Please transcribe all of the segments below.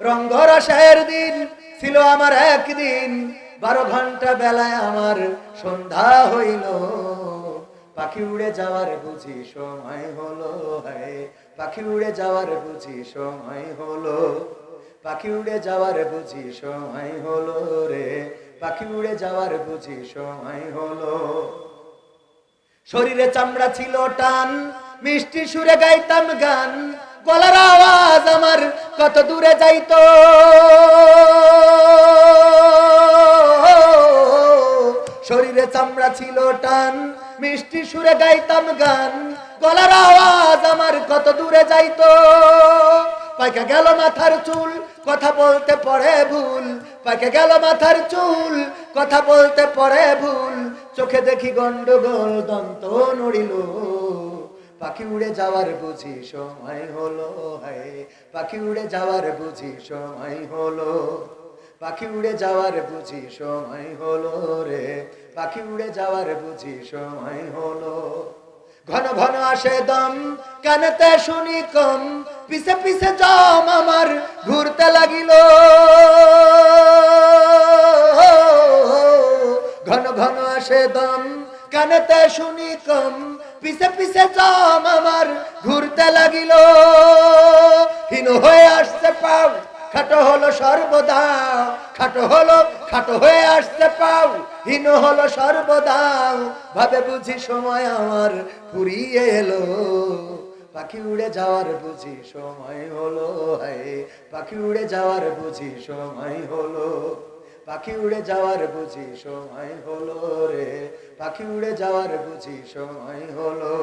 রঙ্গরসের দিন ছিল আমার একদিন। বারো ঘণ্টা বেলায় আমার সন্ধ্যা হইল। পাখি উড়ে যাওয়ার বুঝি সময় হলো পাখি উড়ে যাওয়ার বুঝি সময় হলো। পাখি উড়ে যাওয়ার বুঝি সময় হলো রে। পাখি উড়ে যাওয়ার বুঝি সময় হলো। শরীরে চামড়া ছিল টান, মিষ্টি সুরে গাইতাম গান। গলার আওয়াজ আমার কত দূরে যাইতো। শরীরে চামড়া ছিল টান, মিষ্টি সুরে গাইতাম গান, গলার আওয়াজ আমার কত দূরে যাইতো। পাইকা গেল মাথার চুল, কথা বলতে পড়ে ভুল। পাইকা গেল মাথার চুল, কথা বলতে পড়ে ভুল। চোখে দেখি গন্ডগোল, দন্ত নড়িল। পাখি উড়ে যাওয়ার বুঝি সময় হলো, হায়। পাখি উড়ে যাওয়ার বুঝি সময় হলো। পাখি উড়ে যাওয়ার বুঝি সময় হলো রে। পাখি উড়ে যাওয়ার বুঝি সময় হলো। ঘন ঘন আসে দম, কানেতে শুনি কম। পিছে পিছে জম আমার ঘুরতে লাগিল। ঘন ঘন আসে দম, কানেতে শুনি কম। পিছে পিছে জম আমার ঘুরতে লাগিল। হীন হয়ে আসছে পাও, খাটো হলো সর্বদা। খাটো হলো, খাটো হয়ে আসতে পাও, হীন হলো সর্বদা। ভাবে বুঝি সময় আমার ফুরিয়ে এলো। পাখি উড়ে যাওয়ার বুঝি সময় হলো, হায়। পাখি উড়ে যাওয়ার বুঝি সময় হলো। পাখি উড়ে যাওয়ার বুঝি সময় হলো রে, পাখি উড়ে যাওয়ার বুঝি সময় হলো।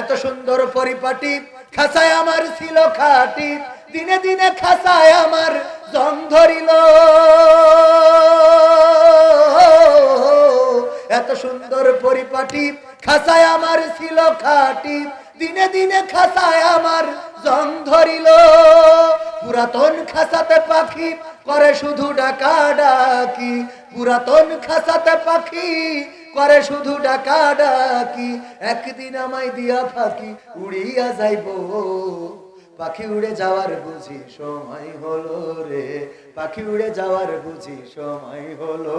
এত সুন্দর পরিপাটি খাসায় আমার ছিল খাটি, দিনে দিনে খাসায় আমার জং ধরিল। এত সুন্দর পরিপাটি খাসায় আমার ছিল খাটি, দিনে দিনে খাসায় আমার জং ধরিল। পুরাতন খাসাতে পাখি করে শুধু ডাকা ডাকি। পুরাতন খাসাতে পাখি করে শুধু ডাকা ডাকি। একদিন আমায় দিয়া ফাঁকি উড়িয়া যাইব। পাখি উড়ে যাওয়ার বুঝি সময় হলো রে। পাখি উড়ে যাওয়ার বুঝি সময় হলো।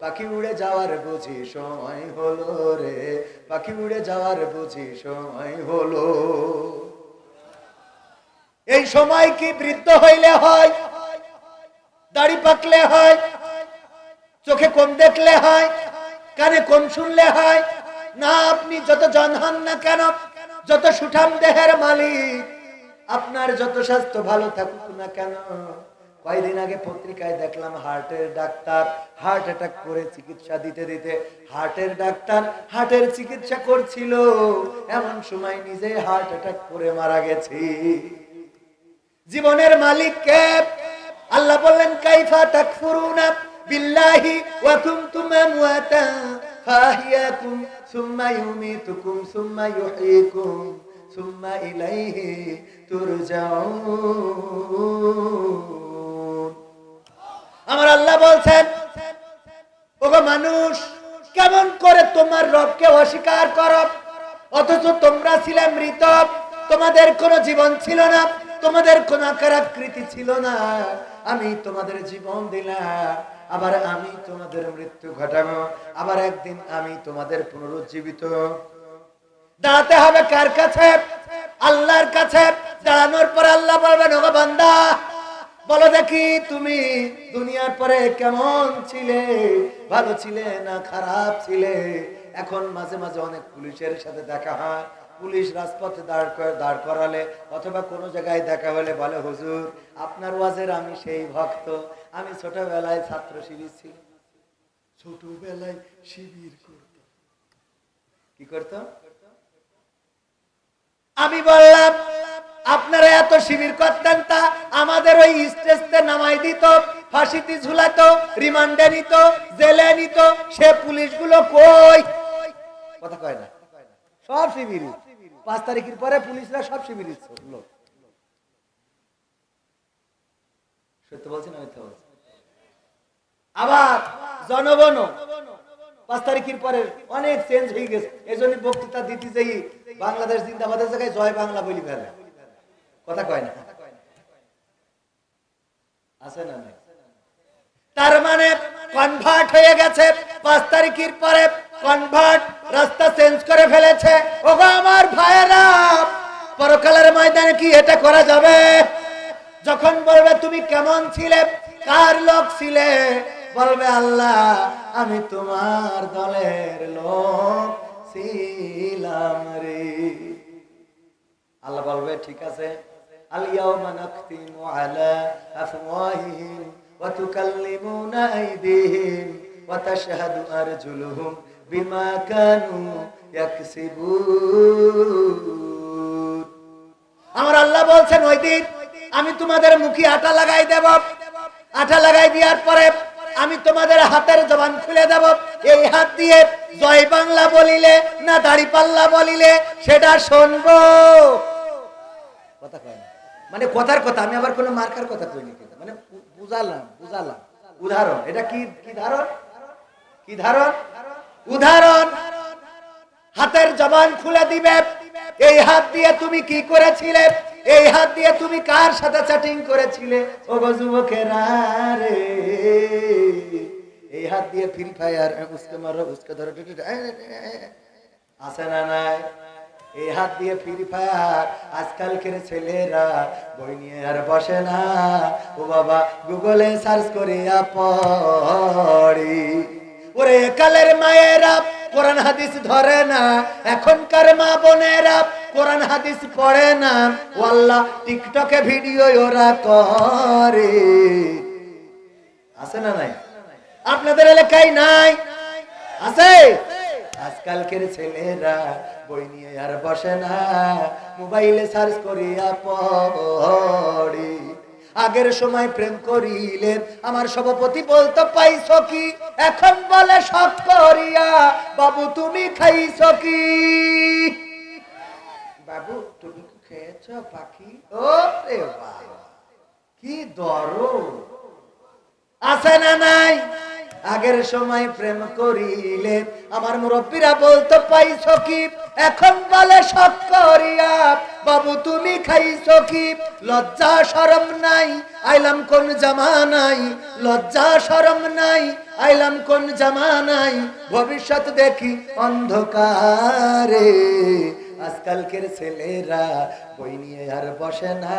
পাখি উড়ে যাওয়ার বুঝি সময় হলো রে। পাখি উড়ে যাওয়ার বুঝি সময় হলো। এই সময় কি বৃদ্ধ হইলে হয়? দাড়ি পাকলে হয়? চোখে কম দেখলে হয়? কানে কম শুনলে হয়? না, আপনি যত জন হন না কেন, যত সুঠাম দেহের মালিক, আপনার যত স্বাস্থ্য ভালো থাকুক না কেন? কয়দিন আগে পত্রিকায় দেখলাম হার্টের ডাক্তার হার্ট অ্যাটাক করে চিকিৎসা দিতে দিতে হার্টের ডাক্তার হার্টের চিকিৎসা করছিল। এমন সময় নিজে হার্ট অ্যাটাক করে মারা গেছি। জীবনের মালিক কে আল্লাহ বললেন, কাইফা তাকফুরুনা বিল্লাহি ওয়া কুনতুম আমওয়াতা ফাহিয়াকুম সুম্মা ইউমিতুকুম সুম্মা ইউহয়িকুম সুম্মা ইলাইহি তুরজাউন। আমার আল্লাহ বলছেন, ওগো মানুষ, কেমন করে তোমার রবকে অস্বীকার করো? অথচ তোমরা ছিলে মৃত, তোমাদের কোনো জীবন ছিল না, তোমাদের কোন আকার ছিল না। আমি তোমাদের জীবন দিলাম, আবার আমি তোমাদের মৃত্যু ঘটাবো, আবার একদিন আমি তোমাদের পুনরুজ্জীবিত। দাঁড়াতে হবে কার কাছে? আল্লাহর কাছে। দাঁড়ানোর পর আল্লাহ বলবেন, ওগো বান্দা বলো দেখি তুমি দুনিয়ার পরে কেমন ছিলে? ভালো ছিলে না খারাপ ছিলে? এখন মাঝে মাঝে অনেক পুলিশের সাথে দেখা হয়। পুলিশ রাজপথে দাঁড় করে- দাঁড় করালে অথবা কোনো জায়গায় দেখা হলে বলে হুজুর আপনার ওয়াজের আমি সেই ভক্ত। আমি ছোটবেলায় ছাত্র শিবির ছিল ছোটবেলায় শিবির করত কি করতো? আমি বললাম, আপনারা এত শিবির করতেন তা আমাদের ওই স্টেজতে নামাই দিত, ফাঁসিতে ঝুলাতো, রিমান্ডে নিত, জেলে নিত, সে পুলিশগুলো কই? কথা কয় না। সব শিবিরি। পাঁচ তারিখের পরে পুলিশরা সব শিবিরি সত্য বলছি না মিথ্যা বলছি আবার জনগণ পাঁচ তারিখের পরে অনেক চেঞ্জ হয়ে গেছে। এই জন্য বক্তৃতা দিতে যাই, বাংলাদেশ জিন্দাবাদের জায়গায় জয় বাংলা বলি ফেলে। কথা কয় না? আছে না তার মানে কনভার্ট হয়ে গেছে, পাঁচ তারিখের পরে কনভার্ট রাস্তা চেঞ্জ করে ফেলেছে। ওগো আমার ভাইয়েরা, পরকালের ময়দানে কি এটা করা যাবে? যখন বলবে, তুমি কেমন ছিলে? কার লোক ছিলে? বলবে, আল্লাহ, আমি তোমার দলের লোক ছিলাম রে। আল্লাহ বলবে, ঠিক আছে। বিমা কানু আমার আল্লাহ বলছেন, ওই দিন আমি তোমাদের মুখে আটা লাগাই দেব। আটা লাগাই দেওয়ার পরে আমি তোমাদের হাতের জবান খুলে দেব। এই হাত দিয়ে জয় বাংলা বলিলে, না দাড়ি পাল্লা বলিলে, সেটা শুনব। কথা কয় মানে কথার কথা, আমি আবার কোনো মার্কার কথা কইনি মানে বুঝালাম বুঝালাম। উদাহরণ, এটা কি কি ধারণ? কি ধারণ? উদাহরণ। হাতের জবান খুলে দিবে। এই হাত দিয়ে তুমি কি করেছিলে? এই হাত দিয়ে তুমি কার সাথে চ্যাটিং করেছিলে? ও যুবকেরা রে। হাত দিয়ে ফ্রি ফায়ার উসকে মারো উসকে ধরো এ, এ। আছে না নাই। এই হাত দিয়ে ফ্রি ফায়ার আজকালকের ছেলেরা বই নিয়ে আর বসে না। ও বাবা গুগলে সার্চ করিয়া পড়ি। ওরে একালের মায়েরা কোরআন হাদিস ধরে না। এখনকার মা বোনেরা কোরআন হাদিস পড়ে না। ও আল্লাহ টিকটকে ভিডিও ওরা করে। আছে না নাই? আপনাদের এলাকায় নাই? আছে? আজকালকের ছেলেরা বই নিয়ে আর বসে না। মোবাইলে সার্চ করিয়া পড়ে। আগের সময় প্রেম করিলে আমার সভাপতি বলতো, পাইছ কি? এখন বলে সব করিয়া। বাবু, তুমি খাইছ কি? বাবু, তুমি খেয়েছ পাখি? ও কি দর আছে না নাই? আগের সময় প্রেম করিলে, আমার মুরব্বীরা বলতো, পাইছ কি? এখন বলে সব করিয়া, বাবু তুমি খাইছ কি? লজ্জা শরম নাই, আইলাম কোন জামানাই লজ্জা শরম নাই, আইলাম কোন জামানাই ভবিষ্যৎ দেখি অন্ধকারে। আজকালকের ছেলেরা বই নিয়ে আর বসে না,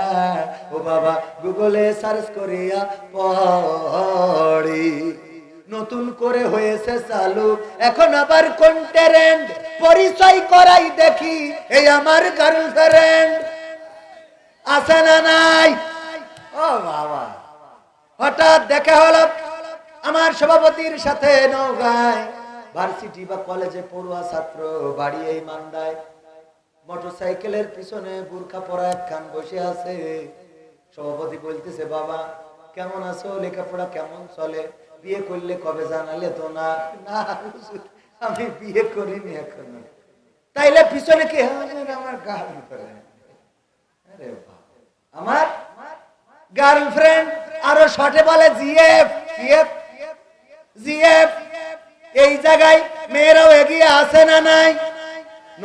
ও বাবা গুগলে সার্চ করিয়া পড়ি। নতুন করে হয়েছে চালু। এখন আবার কোন ট্রেন্ড পরিচয় করাই দেখি, এই আমার গার্লফ্রেন্ড আছে না নাই? ও বাবা। হঠাৎ দেখা হলো আমার সভাপতির সাথে নৌকায় ভার্সিটি বা কলেজে পড়ুয়া ছাত্র, বাড়ি এই মান্দায়। মোটরসাইকেলের পিছনে বুরখা পরা একখান বসে আছে। সভাপতি বলতেছে, বাবা, কেমন আছো? লেখাপড়া কেমন চলে? বিয়ে করলে কবে জানালে তো না? আমি বিয়ে করিনি এখনও। তাইলে পিছনে কি? আমার আমার গার্লফ্রেন্ড আমার? গার্লফ্রেন্ড আরও শর্টে বলে এই জায়গায় মেয়েরাও এগিয়ে আসে না নাই?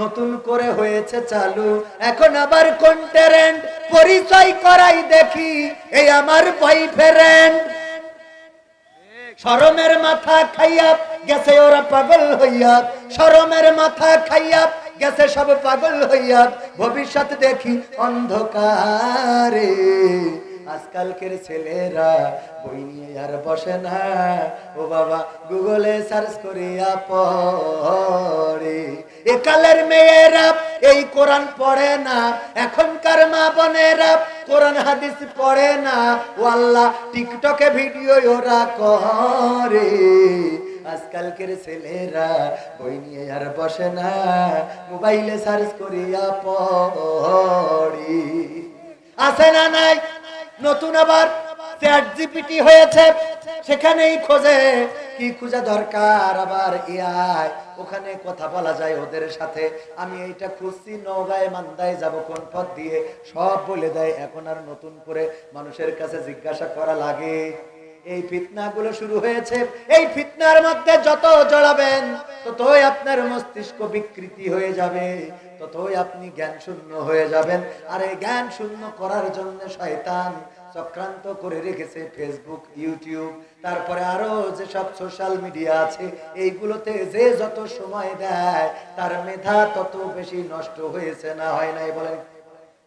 নতুন করে হয়েছে চালু। এখন আবার কোন ট্যারেন্ট পরিচয় করাই দেখি। এই আমার বয়ফ্রেন্ড শরমের মাথা খাইয়া গেছে ওরা পাগল হইয়া। শরমের মাথা খাইয়া গেছে সব পাগল হইয়া। ভবিষ্যৎ দেখি অন্ধকারে। আজকালকের ছেলেরা বই নিয়ে আর বসে না। ও বাবা, গুগলে সার্চ করিয়া পড়ে। একালের মেয়েরা এই কোরআন পড়ে না, এখনকার মা বোনেরা কোরআন হাদিস পড়ে না। ও আল্লাহ, টিকটকে ভিডিও ওরা করে। আজকালকের ছেলেরা বই নিয়ে আর বসে না, মোবাইলে সার্চ করিয়া পড়ি। আছে না নাই? নতুন আবার চ্যাট জিপিটি হয়েছে। সেখানেই খোঁজে কি খোঁজা দরকার আবার এআই ওখানে কথা বলা যায় ওদের সাথে। আমি এইটা খুঁজছি নৌগায় মান্দায় যাব কোন পথ দিয়ে। সব বলে দেয়, এখন আর নতুন করে মানুষের কাছে জিজ্ঞাসা করা লাগে। এই ফিতনাগুলো শুরু হয়েছে। এই ফিতনার মধ্যে যত জড়াবেন, ততই আপনার মস্তিষ্ক বিকৃতি হয়ে যাবে। ততই আপনি জ্ঞান শূন্য হয়ে যাবেন। আর এই জ্ঞান শূন্য করার জন্য শয়তান চক্রান্ত করে রেখেছে ফেসবুক ইউটিউব তারপরে আরও যেসব সোশ্যাল মিডিয়া আছে, এইগুলোতে যে যত সময় দেয়, তার মেধা তত বেশি নষ্ট হয়েছে না হয় নাই বলেন?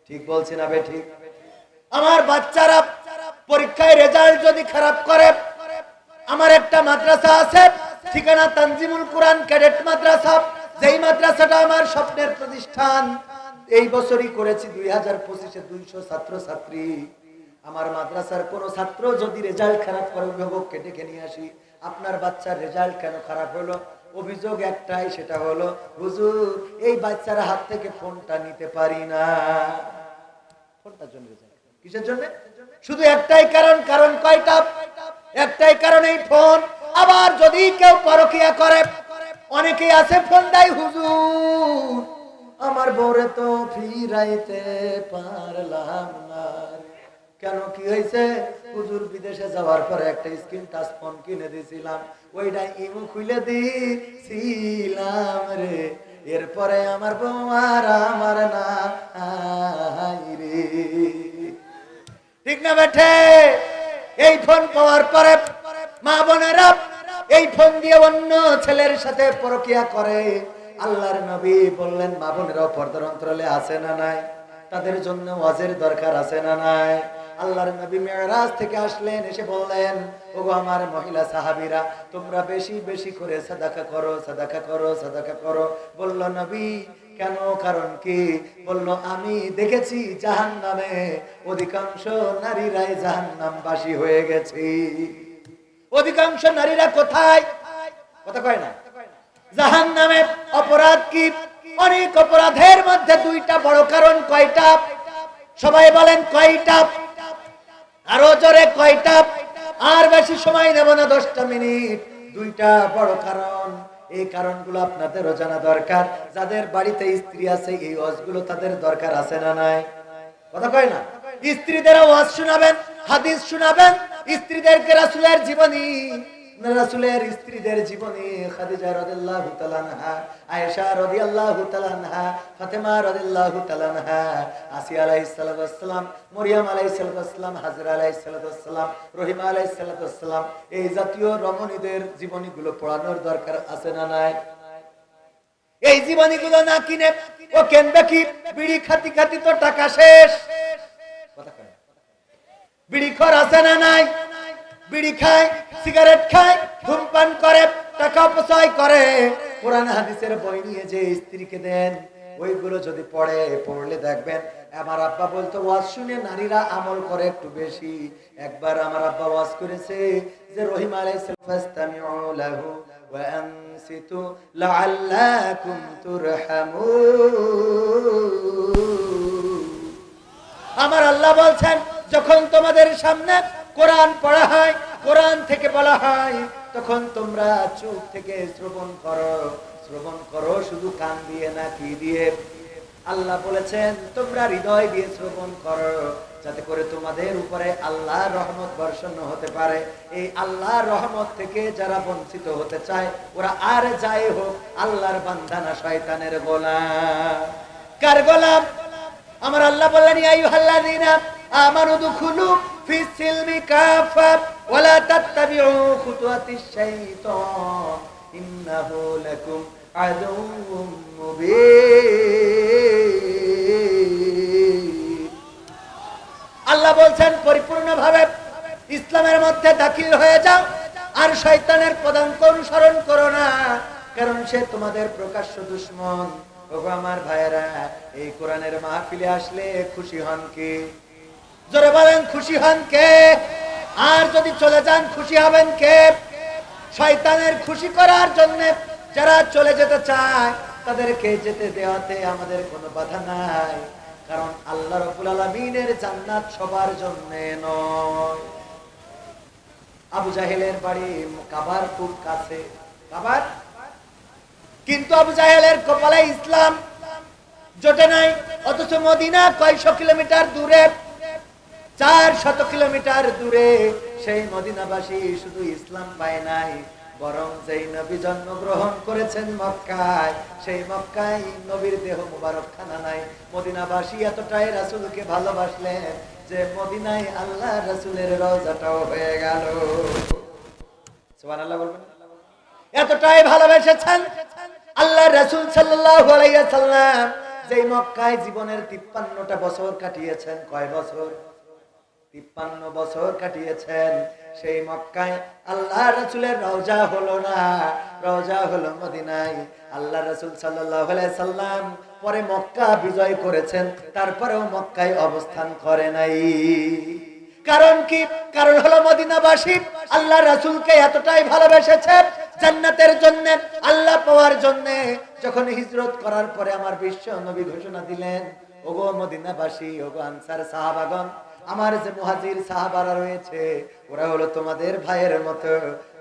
ঠিক বলছি না ঠিক? আমার বাচ্চারা পরীক্ষায় রেজাল্ট যদি খারাপ করে, আমার একটা মাদ্রাসা আছে, ঠিকানা তানজিমুল কোরআন, ক্যাডেট মাদ্রাসা, যেই মাদ্রাসাটা আমার স্বপ্নের প্রতিষ্ঠান, এই বছরই করেছি দুই হাজার পঁচিশে দুইশো ছাত্র ছাত্রী আমার মাদ্রাসার কোন ছাত্র যদি রেজাল্ট খারাপ করে, অভিভাবককে ডেকে নিয়ে আসি। আপনার বাচ্চার রেজাল্ট কেন খারাপ হলো? অভিযোগ একটাই, সেটা হলো, হুজুর, এই বাচ্চার হাত থেকে ফোনটা নিতে পারি না। ফোনটার জন্য কিসের জন্য? শুধু একটাই কারণ কারণ কয়টা? একটাই কারণ, এই ফোন। আবার যদি কেউ পরকিয়া করে, অনেকেই আছে ফোন দেয়, হুজুর, আমার বউরে তো ফিরাইতে পারলাম না কেন কি হয়েছে? হুজুর বিদেশে যাওয়ার পরে একটা স্ক্রিন টাচ ফোন কিনে দিয়েছিলাম। ওইটা ইমু খুলে দিছিলাম রে। এরপরে আমার বউ আর আমার না রে। ঠিক না বেঠে? এই ফোন পাওয়ার পরে মা বোনেরা এই ফোন দিয়ে অন্য ছেলের সাথে পরকিয়া করে। আল্লাহর নবী বললেন, মা বোনেরাও পর্দার অন্তরালে আছে না নাই? তাদের জন্য ওয়াজের দরকার আছে না নাই? আল্লাহর নবী মেয়রাজ থেকে আসলেন, এসে বললেন, ওগো আমার মহিলা সাহাবীরা, তোমরা বেশি বেশি করে সাদাকা করো সাদাকা করো সাদাকা করো। বলল, নবী, কেন? কারণ কি? বলল, আমি দেখেছি জাহান নামে অধিকাংশ নারীরাই জাহান নামবাসী হয়ে গেছে। অধিকাংশ নারীরা কোথায়? কথা কয় না। জাহান নামে অপরাধ কি? অনেক অপরাধের মধ্যে দুইটা, বড় কারণ কয়টা? সবাই বলেন কয়টা? আরও জোরে কয়টা আর বেশি সময় নেব না দশটা মিনিট। দুইটা বড় কারণ। এই কারণগুলো আপনাদেরও জানা দরকার। যাদের বাড়িতে স্ত্রী আছে, এই ওয়াজগুলো তাদের দরকার আছে না নাই? কথা কয় না? স্ত্রীদের ওয়াজ শোনাবেন, হাদিস শোনাবেন, স্ত্রীদেরকে রাসূলের জীবনী রাসূলের স্ত্রীদের জীবনী খাদিজা আয়েশা ফাতেমা আসিয়া ওয়াসসালাম মরিয়ম ওয়াসসালাম হাজরা ওয়াসসালাম রহিমা ওয়াসসালাম এই জাতীয় রমণীদের জীবনীগুলো পড়ানোর দরকার আছে না নাই? এই জীবনীগুলো না কিনে ও কেনবে কি বিড়ি খাতি খাতি তো টাকা শেষ? বিড়ি খর আছে না নাই? বিড়ি খায়, সিগারেট খায়, ধূমপান করে, টাকা অপচয় করে। কোরআন হাদিসের বই নিয়ে যে স্ত্রীকে দেন, ওইগুলো যদি পড়ে, পড়লে দেখবেন, আমার আব্বা বলতো, ওয়াজ শুনে নারীরা আমল করে একটু বেশি। একবার আমার আব্বা ওয়াজ করেছে যে, রহিম আমার আল্লাহ বলছেন, যখন তোমাদের সামনে কোরআন পড়া হয়, কোরআন থেকে বলা হয়, তখন তোমরা চোখ থেকে শ্রবণ করো। শ্রবণ করো, শুধু কান দিয়ে না কি দিয়ে? আল্লাহ বলেছেন, তোমরা হৃদয় দিয়ে শ্রবণ করো, যাতে করে তোমাদের উপরে আল্লাহ রহমত বর্ষণ হতে পারে। এই আল্লাহ রহমত থেকে যারা বঞ্চিত হতে চায়, ওরা আর যাই হোক, আল্লাহর বান্দানা শয়তানের গোলাম। কার গোলাম? আমার আল্লাহ বললেন, ইয়া আইয়ুহাল্লাযীনা ফি সিলমি কাফা ওয়ালা তাত্তাবিউ খুতুওয়াতিশ শাইতান, ইন্নাহু লাকুম আদুউম আল্লাহ বলছেন, পরিপূর্ণভাবে ইসলামের মধ্যে দাখিল হয়ে যাও, আর শয়তানের পদাঙ্ক অনুসরণ করো না, কারণ সে তোমাদের প্রকাশ্য দুশ্মন। ওগো আমার ভাইয়েরা, এই কোরআনের মাহফিলে আসলে খুশি হন কে? জোরে বলেন, খুশি হন কে? আর যদি চলে যান, খুশি হবেন কে? শয়তানের খুশি করার জন্য যারা চলে যেতে চায়, তাদেরকে যেতে দেওয়াতে আমাদের কোনো বাধা নাই। কারণ আল্লাহ রবুল আলমিনের জান্নাত সবার জন্য নয়। আবু জাহেলের বাড়ি কাবার খুব কাছে। কাবার? কিন্তু আবু জাহেলের কপালে ইসলাম জোটে নাই, অথচ মদিনা কয়শো কিলোমিটার দূরে। চার শত কিলোমিটার দূরে সেই মদিনাবাসী শুধু ইসলাম পায় নাই, বরং যেই নবী জন্মগ্রহণ করেছেন মক্কায়, সেই মক্কায় নবীর দেহ মুবারক খানা নাই। মদিনাবাসী এতটাই রাসূলকে ভালোবাসলেন যে মদিনায় আল্লাহ রাসূলের রওজাটাও হয়ে গেল। এতটাই ভালোবেসেছেন আল্লাহ রাসূল সাল্লাল্লাহু আলাইহি সাল্লাম যেই মক্কায় জীবনের 53টা বছর কাটিয়েছেন। কয় বছর? তিপ্পান্ন বছর কাটিয়েছেন। সেই মক্কায় আল্লাহ রসুলের রওজা হলো না। রওজা হলো মদিনায়। আল্লাহ রসুল সাল্লাম পরে মক্কা বিজয় করেছেন, তারপরেও মক্কায় অবস্থান করে নাই। কারণ কি? কারণ হলো মদিনাবাসী আল্লাহ রাসূলকে এতটাই ভালোবেসেছে জান্নাতের জন্য, আল্লাহ পাওয়ার জন্য। যখন হিজরত করার পরে আমার বিশ্ব নবী ঘোষণা দিলেন, ওগো মদিনাবাসী, ওগো আনসার সাহাবাগণ আমার যে মুহাজির সাহাবারা রয়েছে, ওরা হলো তোমাদের ভাইয়ের মতো।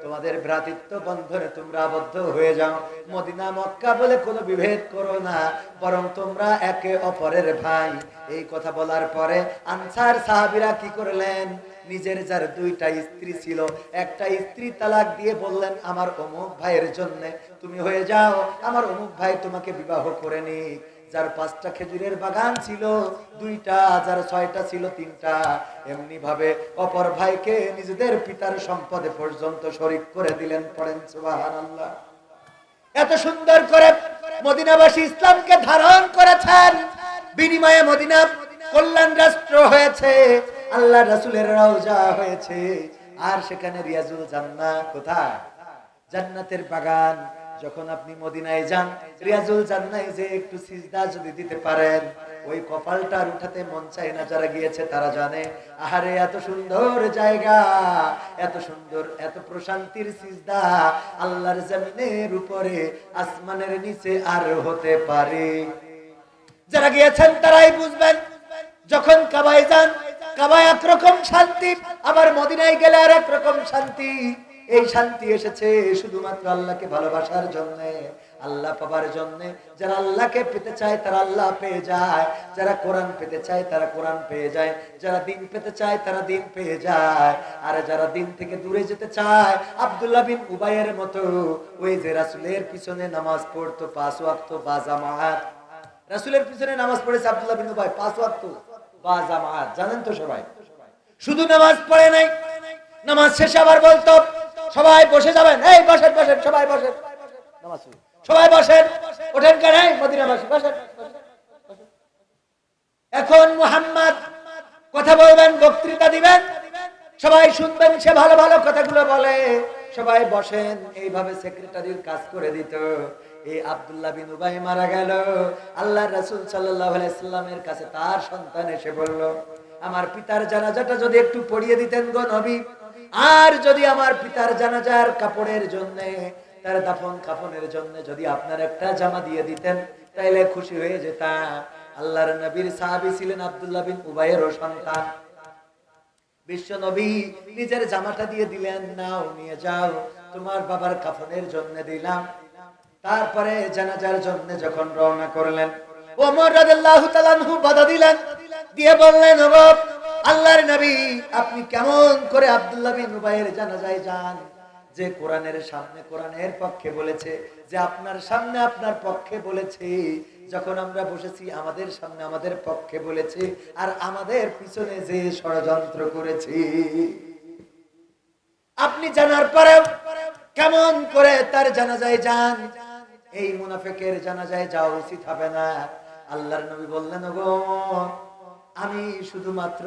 তোমাদের ভ্রাতৃত্ব বন্ধনে তোমরা আবদ্ধ হয়ে যাও। মদিনা, মক্কা বলে কোনো বিভেদ করো না, বরং তোমরা একে অপরের ভাই। এই কথা বলার পরে আনসার সাহাবিরা কি করলেন? নিজের যার দুইটা স্ত্রী ছিল, একটা স্ত্রী তালাক দিয়ে বললেন, আমার অমুক ভাইয়ের জন্য তুমি হয়ে যাও, আমার অমুক ভাই তোমাকে বিবাহ করে নিক। যার পাঁচটা খেজুরের বাগান ছিল, দুইটা, যার ছয়টা ছিল, তিনটা। এমনি ভাবে অপর ভাইকে নিজেদের পিতার সম্পদে পর্যন্ত শরিক করে দিলেন, পড়েন সুবহানাল্লাহ। এত সুন্দর করে মদিনাবাসী ইসলামকে ধারণ করেছেন। বিনিময়ে মদিনা কল্যাণ রাষ্ট্র হয়েছে, আল্লাহ রাসুলের রওজা হয়েছে। আর সেখানে রিয়াজুল জান্না কোথায়? জান্নাতের বাগান। যখন আপনি মদিনায় যান, রিয়াজুল জান্নায় যে একটু সিজদা যদি দিতে পারেন, ওই কপালটা উঠাতে মন চায় না, যারা গিয়েছে তারা জানে। আহারে, এত সুন্দর জায়গা, এত সুন্দর, এত প্রশান্তির সিজদা, আল্লাহর জমিনের উপরে, আসমানের নিচে আর হতে পারে। যারা গিয়েছেন তারাই বুঝবেন, যখন কাবায় যান, কাবায় একরকম শান্তি, আবার মদিনায় গেলে আর একরকম শান্তি। এই শান্তি এসেছে শুধুমাত্র আল্লাহকে ভালোবাসার জন্য, আল্লাহ পাবার জন্য। যারা আল্লাহকে পেতে চায়, তারা আল্লাহ পেয়ে যায়। যারা কোরআন পেতে চায়, তারা কোরআন পেয়ে যায়। যারা দিন পেতে চায়, তারা দিন পেয়ে যায়। আর যারা দিন থেকে দূরে যেতে চায়, আব্দুল্লাহ বিন উবাইয়ের মতো, ওই যে রাসুলের পিছনে নামাজ পড়তো পাঁচ ওয়াক্ত বা জামাত। রাসুলের পিছনে নামাজ পড়েছে আব্দুল্লাহ বিন উবাই, পাঁচ ওয়াক্ত বা জামাত। জানেন তো সবাই? শুধু নামাজ পড়ে নাই, নামাজ শেষে আবার বলতো সবাই বসে যাবেন। এই, বসেন বসেন, সবাই বসেন। সবাই বসেন। ওঠেন কেন? মদিনাবাসী বসেন। এখন মুহাম্মদ কথা বলবেন, বক্তৃতা দিবেন। সবাই শুনবেন, সে ভালো ভালো কথাগুলো বলে। সবাই বসেন। এইভাবে সেক্রেটারির কাজ করে দিত। এই আবদুল্লাহ বিন উবাই মারা গেল। আল্লাহ রাসুল সাল্লামের কাছে তার সন্তান এসে বলল, আমার পিতার জানাজাটা যদি একটু পড়িয়ে দিতেন গো নবী। আর যদি আমার পিতার জানাজার কাপড়ের জন্য, তার দাফন কাফনের জন্য যদি আপনার একটা জামা দিয়ে দিতেন, তাইলে খুশি হয়ে যেতাম। আল্লাহর নবীর সাহাবী ছিলেন আব্দুল্লাহ বিন উবাইয়েরও সন্তান। বিশ্ব নবী নিজের জামাটা দিয়ে দিলেন, নাও, নিয়ে যাও, তোমার বাবার কাফনের জন্য দিলাম। তারপরে জানাজার জন্য যখন রওনা করলেন, ওমর রাদিয়াল্লাহু তাআলা বাধা দিলেন। দিয়ে বললেন আল্লাহর নবী, আপনি কেমন করে আব্দুল্লাহ বিন উবাইয়ের জানাজায় যান? যে কোরআনের সামনে কোরআনের পক্ষে বলেছে, যে আপনার সামনে আপনার পক্ষে বলেছে, যখন আমরা বসেছি আমাদের সামনে আমাদের পক্ষে বলেছে, আর আমাদের পিছনে যে ষড়যন্ত্র করেছি। আপনি জানার পরেও কেমন করে তার জানাজায় যান? এই মুনাফেকের জানাজায় যাওয়া উচিত হবে না। আল্লাহর নবী বললেন গো আমি শুধুমাত্র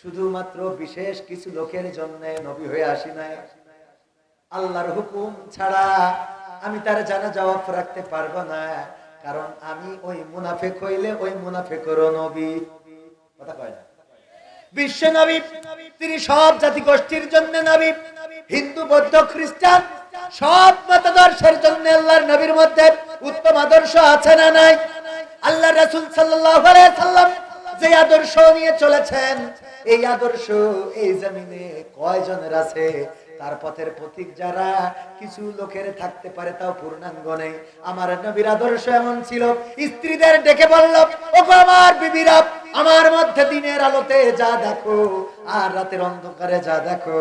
শুধুমাত্র বিশেষ কিছু লোকের জন্য নবী হয়ে আসি নাই। আল্লাহর হুকুম ছাড়া আমি তার জানা জবাব রাখতে পারব না, কারণ আমি ওই মুনাফেক হইলে ওই মুনাফেকেরও নবী। কথা কয় না? বিশ্ব নবী, তিনি সব জাতি গোষ্ঠীর জন্য নবী, হিন্দু, বৌদ্ধ, খ্রিস্টান, সব মতাদর্শের জন্য আল্লাহর নবীর মধ্যে উত্তম আদর্শ আছে না নাই? আল্লাহ রাসূল সাল্লাল্লাহু আলাইহি সাল্লাম যে আদর্শ নিয়ে চলেছেন, এই আদর্শ এই জমিনে কয়জনের আছে? তার পথের প্রতীক যারা, কিছু লোকের থাকতে পারে তাও পূর্ণাঙ্গ নেই। আমার নবীর আদর্শ এমন ছিল। স্ত্রীদের ডেকে বলল ও আমার বিবিরা আমার মধ্যে দিনের আলোতে যা দেখো, আর রাতের অন্ধকারে যা দেখো,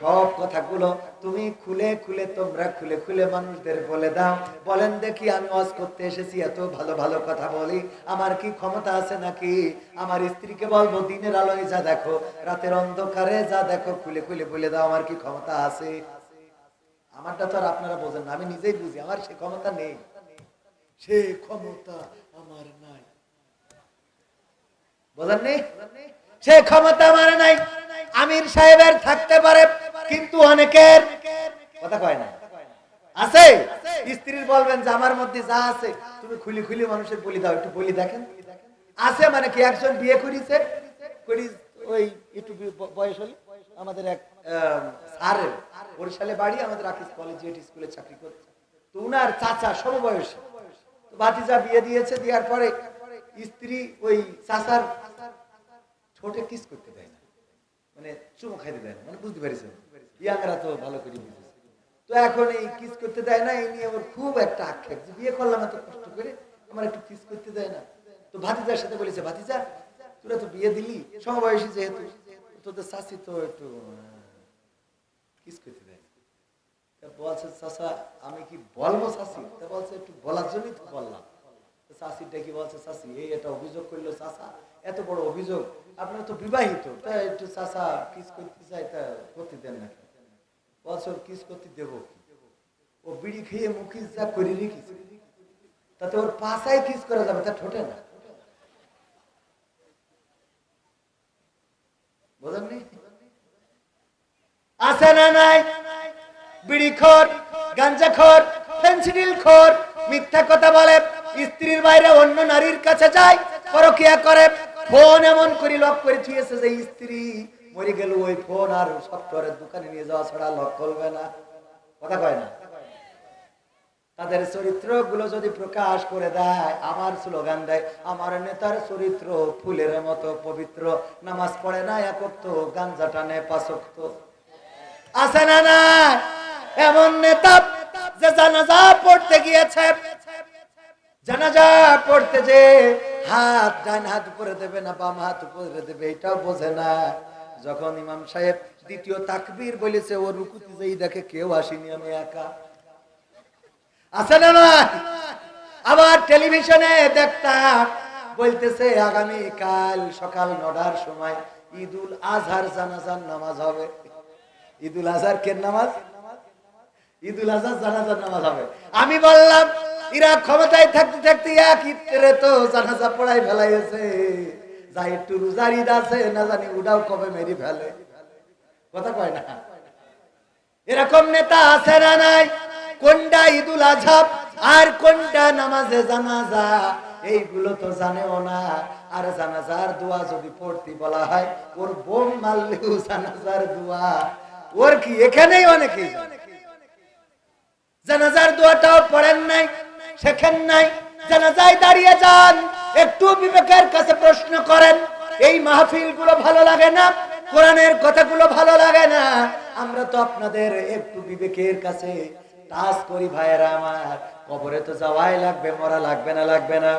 সব কথাগুলো তুমি খুলে খুলে তোমরা খুলে খুলে মানুষদের বলে দাও। বলেন দেখি আমি ওয়াজ করতে এসেছি, এত ভালো ভালো কথা বলি। আমার কি ক্ষমতা আছে নাকি? আমার স্ত্রীকে বলব, দিনের আলোয় যা দেখো, রাতের অন্ধকারে যা দেখো, খুলে খুলে বলে দাও আমার কি ক্ষমতা আছে। আমারটা তো আর আপনারা বোঝেন না, আমি নিজেই বুঝি, আমার সে ক্ষমতা নেই। সে ক্ষমতা সে ক্ষমতা আমার নাই। আমির সাহেবের থাকতে পারে, কিন্তু অনেকের কথা কয় না। আছে? স্ত্রীর বলবেন যে, আমার মধ্যে যা আছে, তুমি খুলি খুলি মানুষের বলি দাও, একটু বলি দেখেন। আছে মানে কি একজন বিয়ে করিছে? করি, ওই একটু বয়স আমাদের এক বাড়ি, আমাদের স্কুলে চাকরি করছে। তো উনার চাচা সমবয়সী বিয়ে দিয়েছে, দেওয়ার পরে স্ত্রী ওই চাচার ঠোঁটে কিস করতে দেয় না। মানে চুমো খাইতে দেয় না। মানে বুঝতে পারিস ইয়াংরা তো ভালো করে বুঝেছে। তো এখন এই কিস করতে দেয় না এই নিয়ে ওর খুব একটা আক্ষেপ যে বিয়ে করলাম এত কষ্ট করে, আমার একটু কিস করতে দেয় না। তো ভাতিজার সাথে বলেছে, ভাতিজা, তোরা তো বিয়ে দিলি। সমবয়সী যেহেতু, তোদের শাশি তো একটু কিস করতে দেয় বলছে চাষা আমি কি বলব শাশি? তা বলছে, একটু বলার জন্যই তো বললাম। শাশিটা কি বলছে শাশি এই এটা অভিযোগ করল চাষা, এত বড় অভিযোগ, আপনার তো বিবাহিত, তা একটু চাষা কিস করতে চাই তা করতে দেন না ওর কিস করতে দেবো ও বিড়ি খেয়ে মুখিস যা করে রেখেছে, তাতে ওর পাশায় কিস করা যাবে, তা ঠোঁটে না। বোঝেননি? বিড়ি খোর, গাঞ্জা খোর ফেন্সিডিল খোর, মিথ্যা কথা বলে। স্ত্রীর বাইরে অন্য নারীর কাছে যায়, পরকিয়া করে, ফোন এমন করে লক করে থুয়েছে যে, স্ত্রী, মরে গেল ওই ফোন আর সফটওয়্যারের দোকানে নিয়ে যাওয়া ছাড়া লক করবে না। কথা কয় না? তাদের চরিত্রগুলো যদি প্রকাশ করে দেয়, আমার স্লোগান দেয়, আমার নেতার চরিত্র ফুলের মতো পবিত্র, নামাজ পড়ে না একত্র গাঞ্জা টানে পাশক্ত আছে না না এমন নেতা যে জানাজা পড়তে গিয়েছে জানাজা পড়তে যে হাত ডান হাত দেবে না, বাম হাত দেবে বোঝে না। যখন ইমাম সাহেব দ্বিতীয় তাকবীর বলেছে, ও রুকুতে যেই দেখে কেউ আসেনি, আমি একা। আছে না? আবার টেলিভিশনে দেখতাম, বলতেছে আগামী কাল সকাল নটার সময় ঈদুল আজহার জানাজার নামাজ হবে। ঈদুল আজহার কেন নামাজ? ঈদুল আজহার জানাজার নামাজ হবে। আমি বললাম ইরা ক্ষমতায় থাকতে থাকতে এক তো জানাজা পড়াই ফেলাইছে একটু আছে, না জানি উডাও কবে মেরি ফেলে। কথা কয় না। এরকম নেতা আছে না নাই? কোনটা ঈদুল আজহা আর কোনটা নামাজে জানাজা? এইগুলো তো জানেও না। আর জানাজার দোয়া যদি পড়তে বলা হয়, ওর বোম মারলেও জানাজার দোয়া। ওর কি? এখানেই অনেকেই জানে। জানাজার দোয়াটাও পড়েন নাই। শেখেন নাই জানাজায় দাঁড়িয়ে যান। একটু বিবেকের কাছে প্রশ্ন করেন, এই মাহফিলগুলো ভালো লাগে না? কোরআনের কথাগুলো ভালো লাগে না? আমরা তো আপনাদের একটু বিবেকের কাছে তাস করি, ভাইয়েরা আমার। কবরে তো যাওয়াই লাগবে, মরা লাগবে না লাগবে না।